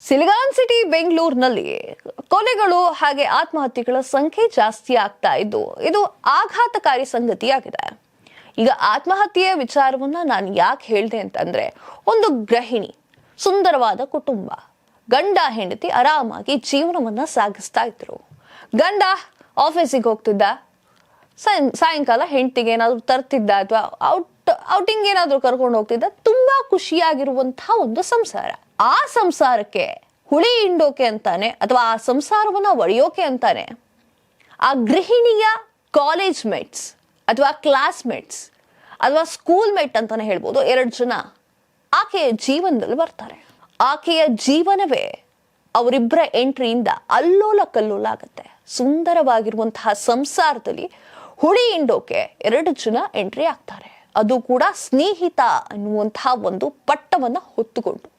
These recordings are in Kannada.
ಸಿಲಿಗಾನ್ ಸಿಟಿ ಬೆಂಗಳೂರಿನಲ್ಲಿ ಕೊಲೆಗಳು ಹಾಗೆ ಆತ್ಮಹತ್ಯೆಗಳ ಸಂಖ್ಯೆ ಜಾಸ್ತಿ ಆಗ್ತಾ ಇದ್ದು, ಇದು ಆಘಾತಕಾರಿ ಸಂಗತಿಯಾಗಿದೆ. ಈಗ ಆತ್ಮಹತ್ಯೆಯ ವಿಚಾರವನ್ನ ನಾನು ಯಾಕೆ ಹೇಳಿದೆ ಅಂತಂದ್ರೆ, ಒಂದು ಗೃಹಿಣಿ, ಸುಂದರವಾದ ಕುಟುಂಬ, ಗಂಡ ಹೆಂಡತಿ ಆರಾಮಾಗಿ ಜೀವನವನ್ನ ಸಾಗಿಸ್ತಾ ಇದ್ರು. ಗಂಡ ಆಫೀಸಿಗೆ ಹೋಗ್ತಿದ್ದ, ಸಾಯಂ- ಸಾಯಂಕಾಲ ಹೆಂಡತಿಗೆ ಏನಾದ್ರು ತರ್ತಿದ್ದ ಅಥವಾ ಔಟ್ ಔಟಿಂಗ್ ಏನಾದ್ರು ಕರ್ಕೊಂಡು ಹೋಗ್ತಿದ್ದ, ತುಂಬಾ ಖುಷಿಯಾಗಿರುವಂತಹ ಒಂದು ಸಂಸಾರ. ಆ ಸಂಸಾರಕ್ಕೆ ಹುಳಿ ಹಿಂಡೋಕೆ ಅಂತಾನೆ ಅಥವಾ ಆ ಸಂಸಾರವನ್ನು ಒಡೆಯೋಕೆ ಅಂತಾನೆ. ಆ ಗೃಹಿಣಿಯ ಕಾಲೇಜ್ ಮೇಟ್ಸ್ ಅಥವಾ ಕ್ಲಾಸ್ಮೇಟ್ಸ್ ಅಥವಾ ಸ್ಕೂಲ್ ಮೇಟ್ ಅಂತಾನೆ ಹೇಳ್ಬೋದು ಎರಡು ಜನ ಆಕೆಯ ಜೀವನದಲ್ಲಿ ಬರ್ತಾರೆ. ಆಕೆಯ ಜೀವನವೇ ಅವರಿಬ್ಬರ ಎಂಟ್ರಿಯಿಂದ ಅಲ್ಲೋಲ ಕಲ್ಲೋಲ ಆಗುತ್ತೆ. ಸುಂದರವಾಗಿರುವಂತಹ ಸಂಸಾರದಲ್ಲಿ ಹುಳಿ ಹಿಂಡೋಕೆ ಎರಡು ಜನ ಎಂಟ್ರಿ ಆಗ್ತಾರೆ. ಅದು ಕೂಡ ಸ್ನೇಹಿತ ಅನ್ನುವಂತಹ ಒಂದು ಪಟ್ಟವನ್ನ ಹೊತ್ತುಕೊಂಡು.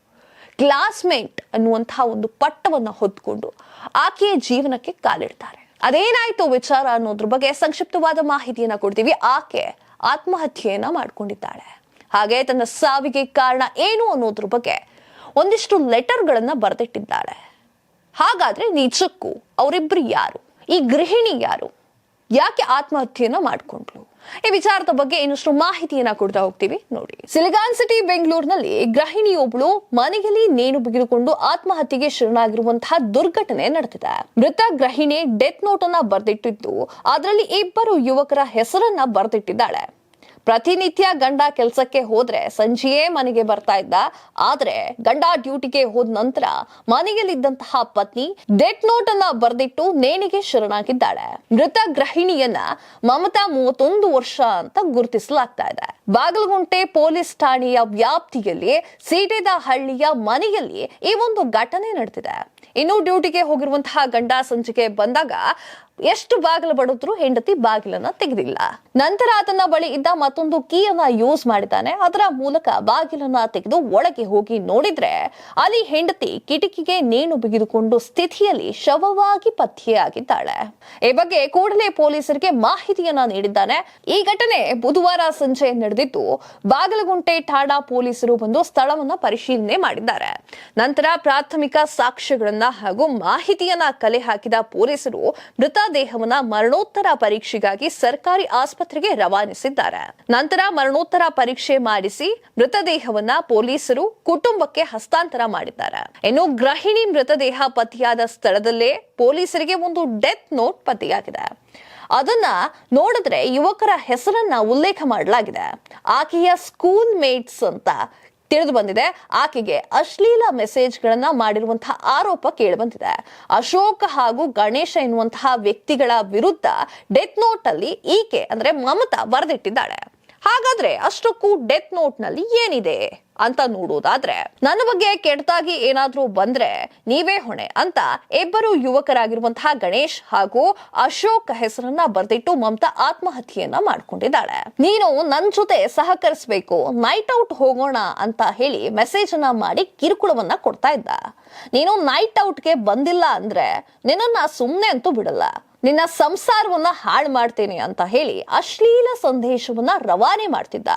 ಕ್ಲಾಸ್ಮೇಟ್ ಅನ್ನುವಂತಹ ಒಂದು ಪಟ್ಟವನ್ನ ಹೊತ್ಕೊಂಡು ಆಕೆಯ ಜೀವನಕ್ಕೆ ಕಾಲಿಡ್ತಾರೆ. ಅದೇನಾಯ್ತು ವಿಚಾರ ಅನ್ನೋದ್ರ ಬಗ್ಗೆ ಸಂಕ್ಷಿಪ್ತವಾದ ಮಾಹಿತಿಯನ್ನ ಕೊಡ್ತೀವಿ. ಆಕೆ ಆತ್ಮಹತ್ಯೆಯನ್ನ ಮಾಡ್ಕೊಂಡಿದ್ದಾಳೆ. ಹಾಗೆ ತನ್ನ ಸಾವಿಗೆ ಕಾರಣ ಏನು ಅನ್ನೋದ್ರ ಬಗ್ಗೆ ಒಂದಿಷ್ಟು ಲೆಟರ್ಗಳನ್ನ ಬರೆದಿಟ್ಟಿದ್ದಾಳೆ. ಹಾಗಾದ್ರೆ ನಿಜಕ್ಕೂ ಅವರಿಬ್ರು ಯಾರು? ಈ ಗೃಹಿಣಿ ಯಾರು? ಯಾಕೆ ಆತ್ಮಹತ್ಯೆಯನ್ನ ಮಾಡ್ಕೊಂಡ್ಲು ಈ ವಿಚಾರದ ಬಗ್ಗೆ ಇನ್ನಷ್ಟು ಮಾಹಿತಿಯನ್ನ ಕೊಡ್ತಾ ಹೋಗ್ತೀವಿ. ನೋಡಿ. ಸಿಲಿಗಾನ್ ಸಿಟಿ ಬೆಂಗಳೂರಿನಲ್ಲಿ ಗೃಹಿಣಿಯೊಬ್ಬಳು ಮನೆಯಲ್ಲಿ ನೇಣು ಬಿಗಿದುಕೊಂಡು ಆತ್ಮಹತ್ಯೆಗೆ ಶರಣಾಗಿರುವಂತಹ ದುರ್ಘಟನೆ ನಡೆದಿದೆ. ಮೃತ ಗೃಹಿಣಿ ಡೆತ್ ನೋಟ್ ಅನ್ನ ಬರೆದಿಟ್ಟಿದ್ದು, ಅದರಲ್ಲಿ ಇಬ್ಬರು ಯುವಕರ ಹೆಸರನ್ನ ಬರೆದಿಟ್ಟಿದ್ದಾಳೆ. ಪ್ರತಿನಿತ್ಯ ಗಂಡ ಕೆಲಸಕ್ಕೆ ಹೋದ್ರೆ ಸಂಜೆಯೇ ಮನೆಗೆ ಬರ್ತಾ ಇದ್ದ. ಆದ್ರೆ ಗಂಡ ಡ್ಯೂಟಿಗೆ ಹೋದ ನಂತರ ಮನೆಯಲ್ಲಿದ್ದಂತಹ ಪತ್ನಿ ಡೆಟ್ ನೋಟ್ ಅನ್ನ ಬರೆದಿಟ್ಟು ನೇಣಿಗೆ ಶರಣಾಗಿದ್ದಾಳೆ. ಮೃತ ಗೃಹಿಣಿಯನ್ನ ಮಮತಾ ಮೂವತ್ತೊಂದು ವರ್ಷ ಅಂತ ಗುರುತಿಸಲಾಗ್ತಾ ಇದೆ. ಬಾಗಲಗುಂಟೆ ಪೊಲೀಸ್ ಠಾಣೆಯ ವ್ಯಾಪ್ತಿಯಲ್ಲಿ ಸೀಟೆದ ಹಳ್ಳಿಯ ಮನೆಯಲ್ಲಿ ಈ ಒಂದು ಘಟನೆ ನಡೆದಿದೆ. ಇನ್ನು ಡ್ಯೂಟಿಗೆ ಹೋಗಿರುವಂತಹ ಗಂಡ ಸಂಜೆಗೆ ಬಂದಾಗ ಎಷ್ಟು ಬಾಗಿಲು ಬಡಿದ್ರು ಹೆಂಡತಿ ಬಾಗಿಲನ್ನ ತೆಗೆದಿಲ್ಲ. ನಂತರ ಅದನ್ನ ಬಳಿ ಇದ್ದ ಮತ್ತೊಂದು ಕೀಯನ್ನ ಯೂಸ್ ಮಾಡಿದ್ದಾನೆ. ಅದರ ಮೂಲಕ ಬಾಗಿಲನ್ನ ತೆಗೆದು ಒಳಗೆ ಹೋಗಿ ನೋಡಿದ್ರೆ ಅಲ್ಲಿ ಹೆಂಡತಿ ಕಿಟಕಿಗೆ ನೇಣು ಬಿಗಿದುಕೊಂಡು ಸ್ಥಿತಿಯಲ್ಲಿ ಶವವಾಗಿ ಪತ್ತೆಯಾಗಿದ್ದಾಳೆ. ಈ ಬಗ್ಗೆ ಕೂಡಲೇ ಪೊಲೀಸರಿಗೆ ಮಾಹಿತಿಯನ್ನ ನೀಡಿದ್ದಾನೆ. ಈ ಘಟನೆ ಬುಧವಾರ ಸಂಜೆ ನಡೆದಿದ್ದು ಬಾಗಲಗುಂಟೆ ಠಾಣಾ ಪೊಲೀಸರು ಬಂದು ಸ್ಥಳವನ್ನ ಪರಿಶೀಲನೆ ಮಾಡಿದ್ದಾರೆ. ನಂತರ ಪ್ರಾಥಮಿಕ ಸಾಕ್ಷ್ಯಗಳನ್ನ ಹಾಗೂ ಮಾಹಿತಿಯನ್ನ ಕಲೆ ಹಾಕಿದ ಪೊಲೀಸರು ಮೃತದೇಹವನ್ನ ಮರಣೋತ್ತರ ಪರೀಕ್ಷೆಗಾಗಿ ಸರ್ಕಾರಿ ಆಸ್ಪತ್ರೆಗೆ ರವಾನಿಸಿದ್ದಾರೆ. ನಂತರ ಮರಣೋತ್ತರ ಪರೀಕ್ಷೆ ಮಾಡಿಸಿ ಮೃತದೇಹವನ್ನ ಪೊಲೀಸರು ಕುಟುಂಬಕ್ಕೆ ಹಸ್ತಾಂತರ ಮಾಡಿದ್ದಾರೆ. ಇನ್ನು ಗೃಹಿಣಿ ಮೃತದೇಹ ಪತಿಯಾದ ಸ್ಥಳದಲ್ಲೇ ಪೊಲೀಸರಿಗೆ ಒಂದು ಡೆತ್ ನೋಟ್ ಪತ್ತೆಯಾಗಿದೆ. ಅದನ್ನ ನೋಡಿದ್ರೆ ಯುವಕರ ಹೆಸರನ್ನ ಉಲ್ಲೇಖ ಮಾಡಲಾಗಿದೆ. ಆಕೆಯ ಸ್ಕೂಲ್ ಮೇಟ್ಸ್ ಅಂತ ತಿಳಿದು ಬಂದಿದೆ. ಆಕೆಗೆ ಅಶ್ಲೀಲ ಮೆಸೇಜ್ಗಳನ್ನ ಮಾಡಿರುವಂತಹ ಆರೋಪ ಕೇಳಿಬಂದಿದೆ. ಅಶೋಕ್ ಹಾಗೂ ಗಣೇಶ ಎನ್ನುವಂತಹ ವ್ಯಕ್ತಿಗಳ ವಿರುದ್ಧ ಡೆತ್ ನೋಟ್ ಅಲ್ಲಿ ಈಕೆ ಅಂದ್ರೆ ಮಮತಾ ಬರೆದಿಟ್ಟಿದ್ದಾಳೆ ಹಾಗಾದ್ರೆ ಅಷ್ಟಕ್ಕೂ ಡೆತ್ ನೋಟ್ನಲ್ಲಿ ಏನಿದೆ? ಅಂತ ನೋಡೋದಾದ್ರೆ, ನನ್ನ ಬಗ್ಗೆ ಕೆಟ್ಟದಾಗಿ ಏನಾದ್ರೂ ಬಂದ್ರೆ ನೀವೇ ಹೊಣೆ ಅಂತ ಇಬ್ಬರು ಯುವಕರಾಗಿರುವಂತಹ ಗಣೇಶ್ ಹಾಗೂ ಅಶೋಕ್ ಹೆಸರನ್ನ ಬರೆದಿಟ್ಟು ಮಮತಾ ಆತ್ಮಹತ್ಯೆಯನ್ನ ಮಾಡ್ಕೊಂಡಿದ್ದಾಳೆ. ನೀನು ನನ್ ಜೊತೆ ಸಹಕರಿಸಬೇಕು ನೈಟ್ ಔಟ್ ಹೋಗೋಣ ಅಂತ ಹೇಳಿ ಮೆಸೇಜ್ ಅನ್ನ ಮಾಡಿ ಕಿರುಕುಳವನ್ನ ಕೊಡ್ತಾ ಇದ್ದ. ನೀನು ನೈಟ್ ಔಟ್ಗೆ ಬಂದಿಲ್ಲ ಅಂದ್ರೆ ನಿನ್ನನ್ನ ಸುಮ್ನೆ ಅಂತೂ ಬಿಡಲ್ಲ. ನಿನ್ನ ಸಂಸಾರವನ್ನ ಹಾಳು ಮಾಡ್ತೇನೆ ಅಂತ ಹೇಳಿ ಅಶ್ಲೀಲ ಸಂದೇಶವನ್ನ ರವಾನೆ ಮಾಡ್ತಿದ್ದ.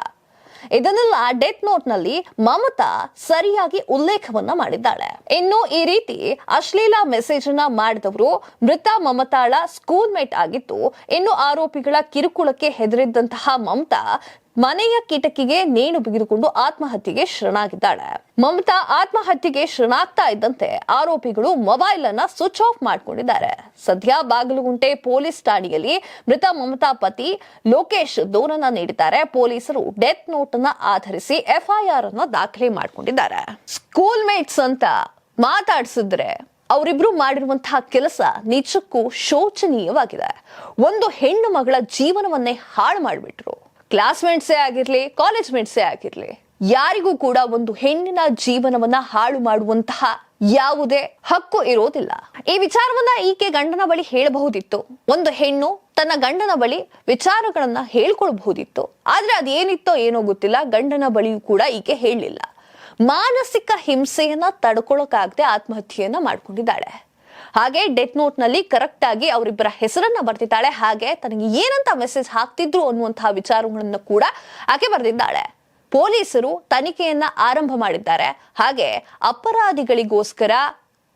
ಇದನ್ನೆಲ್ಲ ಡೆತ್ ನೋಟ್ನಲ್ಲಿ ಮಮತಾ ಸರಿಯಾಗಿ ಉಲ್ಲೇಖವನ್ನ ಮಾಡಿದ್ದಾಳೆ. ಇನ್ನು ಈ ರೀತಿ ಅಶ್ಲೀಲ ಮೆಸೇಜ್ ಅನ್ನ ಮಾಡಿದವರು ಮೃತ ಮಮತಾಳ ಸ್ಕೂಲ್ ಮೇಟ್ ಆಗಿತ್ತು ಇನ್ನು ಆರೋಪಿಗಳ ಕಿರುಕುಳಕ್ಕೆ ಹೆದರಿದ್ದಂತಹ ಮಮತಾ ಮನೆಯ ಕಿಟಕಿಗೆ ನೇಣು ಬಿಗಿದುಕೊಂಡು ಆತ್ಮಹತ್ಯೆಗೆ ಶರಣಾಗಿದ್ದಾಳೆ. ಮಮತಾ ಆತ್ಮಹತ್ಯೆಗೆ ಶರಣಾಗ್ತಾ ಇದ್ದಂತೆ ಆರೋಪಿಗಳು ಮೊಬೈಲ್ ಅನ್ನ ಸ್ವಿಚ್ ಆಫ್ ಮಾಡಿಕೊಂಡಿದ್ದಾರೆ. ಸದ್ಯ ಬಾಗಲಗುಂಟೆ ಪೊಲೀಸ್ ಠಾಣೆಯಲ್ಲಿ ಮೃತ ಮಮತಾ ಪತಿ ಲೋಕೇಶ್ ದೂರನ್ನ ನೀಡಿದ್ದಾರೆ. ಪೊಲೀಸರು ಡೆತ್ ನೋಟ್ ಅನ್ನ ಆಧರಿಸಿ ಎಫ್ಐಆರ್ ಅನ್ನ ದಾಖಲೆ ಮಾಡಿಕೊಂಡಿದ್ದಾರೆ. ಸ್ಕೂಲ್ ಮೇಟ್ಸ್ ಅಂತ ಮಾತಾಡಿಸಿದ್ರೆ ಅವರಿಬ್ರು ಮಾಡಿರುವಂತಹ ಕೆಲಸ ನಿಜಕ್ಕೂ ಶೋಚನೀಯವಾಗಿದೆ. ಒಂದು ಹೆಣ್ಣು ಮಗಳ ಜೀವನವನ್ನೇ ಹಾಳು ಮಾಡಿಬಿಟ್ರು. ಕ್ಲಾಸ್ಮೇಟ್ಸೇ ಆಗಿರ್ಲಿ ಕಾಲೇಜ್ ಮೇಟ್ಸೇ ಆಗಿರ್ಲಿ, ಯಾರಿಗೂ ಕೂಡ ಒಂದು ಹೆಣ್ಣಿನ ಜೀವನವನ್ನ ಹಾಳು ಮಾಡುವಂತಹ ಯಾವುದೇ ಹಕ್ಕು ಇರೋದಿಲ್ಲ. ಈ ವಿಚಾರವನ್ನ ಈಕೆ ಗಂಡನ ಬಳಿ ಹೇಳಬಹುದಿತ್ತು. ಒಂದು ಹೆಣ್ಣು ತನ್ನ ಗಂಡನ ಬಳಿ ವಿಚಾರಗಳನ್ನ ಹೇಳ್ಕೊಳ್ಬಹುದಿತ್ತು. ಆದ್ರೆ ಅದೇನಿತ್ತೋ ಏನೋ ಗೊತ್ತಿಲ್ಲ, ಗಂಡನ ಬಳಿಯೂ ಕೂಡ ಈಕೆ ಹೇಳಲಿಲ್ಲ. ಮಾನಸಿಕ ಹಿಂಸೆಯನ್ನ ತಡ್ಕೊಳಕಾಗದೆ ಆತ್ಮಹತ್ಯೆಯನ್ನ ಮಾಡ್ಕೊಂಡಿದ್ದಾಳೆ. ಹಾಗೆ ಡೆತ್ ನೋಟ್ನಲ್ಲಿ ಕರೆಕ್ಟ್ ಆಗಿ ಅವರಿಬ್ಬರ ಹೆಸರನ್ನ ಬರ್ತಿದ್ದಾಳೆ ಹಾಗೆ ತನಗೆ ಏನಂತ ಮೆಸೇಜ್ ಹಾಕ್ತಿದ್ರು ಅನ್ನುವಂತಹ ವಿಚಾರಗಳನ್ನ ಕೂಡ ಆಕೆ ಬರೆದಿದ್ದಾಳೆ. ಪೊಲೀಸರು ತನಿಖೆಯನ್ನ ಆರಂಭ ಮಾಡಿದ್ದಾರೆ. ಹಾಗೆ ಅಪರಾಧಿಗಳಿಗೋಸ್ಕರ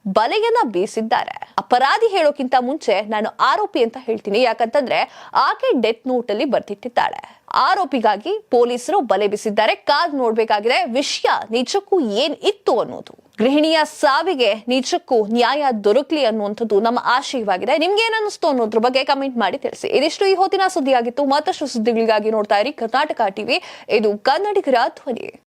ಬಲೆಯನ್ನ ಬೀಸಿದ್ದಾರೆ. ಅಪರಾಧಿ ಹೇಳೋಕ್ಕಿಂತ ಮುಂಚೆ ನಾನು ಆರೋಪಿ ಅಂತ ಹೇಳ್ತೀನಿ. ಯಾಕಂತಂದ್ರೆ ಆಕೆ ಡೆತ್ ನೋಟ್ ಅಲ್ಲಿ ಬರ್ದಿಟ್ಟಿದ್ದಾಳೆ. ಆರೋಪಿಗಾಗಿ ಪೊಲೀಸರು ಬಲೆ ಬೀಸಿದ್ದಾರೆ. ಕಾದ್ ನೋಡಬೇಕಾಗಿದೆ, ವಿಷಯ ನಿಜಕ್ಕೂ ಏನ್ ಇತ್ತು ಅನ್ನೋದು. ಗೃಹಿಣಿಯ ಸಾವಿಗೆ ನಿಜಕ್ಕೂ ನ್ಯಾಯ ದೊರಕಲಿ ಅನ್ನುವಂಥದ್ದು ನಮ್ಮ ಆಶಯವಾಗಿದೆ. ನಿಮ್ಗೆ ಏನಿಸ್ತು ಅನ್ನೋದ್ರ ಬಗ್ಗೆ ಕಮೆಂಟ್ ಮಾಡಿ ತಿಳಿಸಿ. ಇದಿಷ್ಟು ಈ ಹೊತ್ತಿನ ಸುದ್ದಿಯಾಗಿತ್ತು. ಮತ್ತಷ್ಟು ಸುದ್ದಿಗಳಿಗಾಗಿ ನೋಡ್ತಾ ಇರಿ ಕರ್ನಾಟಕ ಟಿವಿ. ಇದು ಕನ್ನಡಿಗರ ಧ್ವನಿ.